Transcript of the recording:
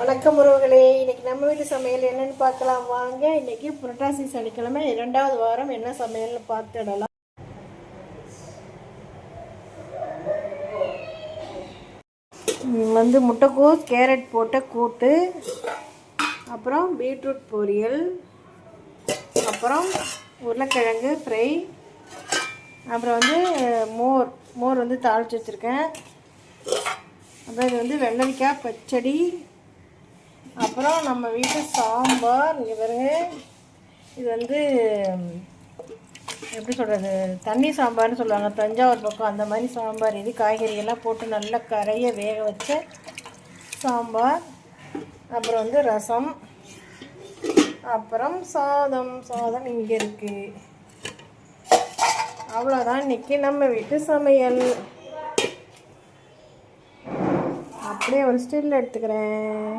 வணக்கம் உறவுகளே. இன்னைக்கு நம்ம வீட்டு சமையல் என்னன்னு பார்க்கலாம். வாங்க இன்னைக்கு புரட்டாசி சனிக்கிழமை இரண்டாவது வாரம் என்ன சமையல்னு பார்த்துடலாம் வந்து முட்டைக்கோஸ் கேரட் போட்ட கூட்டு அப்புறம் பீட்ரூட் பொரியல் அப்புறம் உருளைக்கிழங்கு ஃப்ரை அப்புறம் வந்து மோர் மோர் வந்து தாளித்து வச்சுருக்கேன். அப்புறம் இது வந்து வெள்ளரிக்காய் பச்சடி அப்புறம் நம்ம வீட்டு சாம்பார் இங்கே இது வந்து எப்படி சொல்கிறது தண்ணி சாம்பார்னு சொல்லுவாங்க. தஞ்சாவூர் பக்கம் அந்த மாதிரி சாம்பார் இது காய்கறியெல்லாம் போட்டு நல்லா கரைய வேக வச்ச சாம்பார். அப்புறம் வந்து ரசம். அப்புறம் சாதம். சாதம் இங்கே இருக்குது அவ்வளோதான் இன்னைக்கு நம்ம வீட்டு சமையல். அப்படியே ஒரு ஸ்டில் எடுத்துக்கிறேன்.